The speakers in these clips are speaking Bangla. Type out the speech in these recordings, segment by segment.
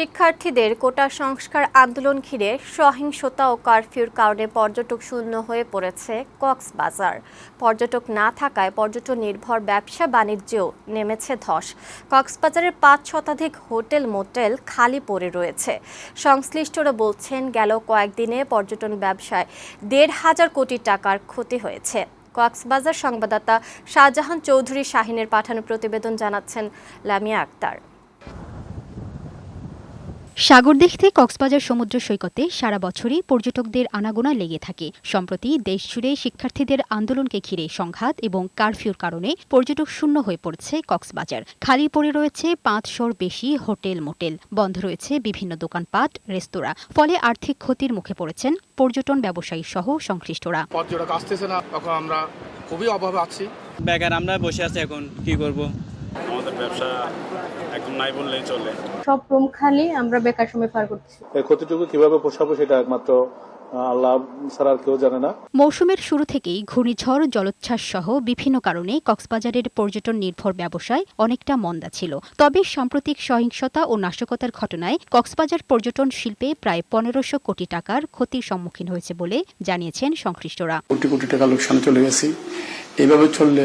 শিক্ষার্থীদের কোটা সংস্কার আন্দোলন ঘিরে সহিংসতা ও কারফিউর কারণে পর্যটক শূন্য হয়ে পড়েছে কক্সবাজার। পর্যটক না থাকায় পর্যটন নির্ভর ব্যবসা বাণিজ্যেও নেমেছে ধস। কক্সবাজারের পাঁচ শতাধিক হোটেল মোটেল খালি পড়ে রয়েছে। সংশ্লিষ্টরা বলছেন, গেল কয়েকদিনে পর্যটন ব্যবসায় দেড় হাজার কোটি টাকার ক্ষতি হয়েছে। কক্সবাজার সংবাদদাতা শাহজাহান চৌধুরী শাহিনের পাঠানো প্রতিবেদন জানাচ্ছেন লামিয়া আক্তার। সাগরদিঘ দেখতে কক্সবাজার সমুদ্র সৈকতে সারা বছরই পর্যটকদের আনাগোনা লেগে থাকে। সম্প্রতি দেশজুড়ে শিক্ষার্থীদের আন্দোলনকে ঘিরে সংঘাত এবং কারফিউর কারণে পর্যটক শূন্য হয়ে পড়ছে কক্সবাজার। খালি পড়ে রয়েছে পাঁচশোর বেশি হোটেল মোটেল। বন্ধ রয়েছে বিভিন্ন দোকানপাট রেস্তোরাঁ। ফলে আর্থিক ক্ষতির মুখে পড়েছেন পর্যটন ব্যবসায়ী সহ সংশ্লিষ্টরা। পর্যটক আসতেছে না তখন আমরা খুবই অভাবে আছি। বেকার আমরা বসে আছি এখন কি করব? আমাদের ব্যবসা একদম নাই বললেই চলে। সব রুম খালি আমরা বেকার সময় পার করতেছি। ক্ষতিটুকু কীভাবে পোষাবো সেটা একমাত্র আল্লাহ ছাড়া কেউ জানে না। মৌসুমের শুরু থেকেই ঘূর্ণিঝড় জলোচ্ছ্বাস সহ বিভিন্ন কারণে কক্সবাজারের পর্যটন নির্ভর ব্যবসায় অনেকটা মন্দা ছিল। তবে সাম্প্রতিক সহিংসতা ও নাশকতার ঘটনায় কক্সবাজার পর্যটন শিল্পে প্রায় পনেরোশো কোটি টাকার ক্ষতির সম্মুখীন হয়েছে বলে জানিয়েছেন সংশ্লিষ্টরা। কোটি কোটি টাকা লোকসানে চলে গেছি। এইভাবে চললে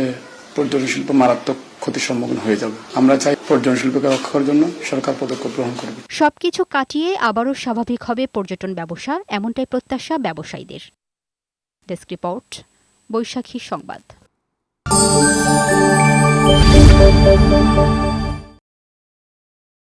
পর্যটন শিল্প মারাত্মক ক্ষতির সম্মুখীন হয়ে যাবে। আমরা চাই পর্যটন শিল্পকে রক্ষা করার জন্য সরকার পদক্ষেপ গ্রহণ করবে সবকিছু কাটিয়ে আবারও স্বাভাবিক হবে পর্যটন ব্যবসা, এমনটাই প্রত্যাশা ব্যবসায়ীদের। ডেস্ক রিপোর্ট, বৈশাখী সংবাদ।